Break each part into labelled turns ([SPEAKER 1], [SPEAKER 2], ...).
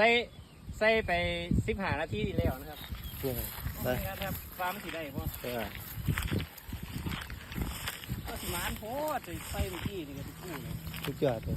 [SPEAKER 1] ใส่ใส่ไปสิบห้านาทีที่แล้วนะครับ
[SPEAKER 2] นี่ไงไป
[SPEAKER 1] ไม่งั้นครับฟ้ามันสิได้เพราะ
[SPEAKER 2] เออ
[SPEAKER 1] ก็สิมานโพดใส่เมื่อกี้นี่ก็ทุกคู่เลย
[SPEAKER 2] สุดยอดเลย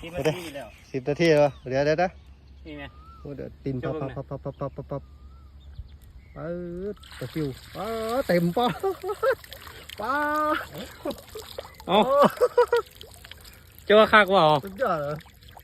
[SPEAKER 1] สิบนาทีที่แล้ว
[SPEAKER 2] สิบนาทีแล้วบ่เดี๋ยวเดี๋ยวนะ
[SPEAKER 1] นี่ไง
[SPEAKER 2] โอ้เดี๋ยวตินปั๊บปั๊บปั๊บปั๊บปั๊บปั๊บปั๊บเออตะฟิวป้าเต็มป้าป้า
[SPEAKER 1] เอาเจ้าว่าคักว่าอ๋อ
[SPEAKER 2] สุดยอดเลย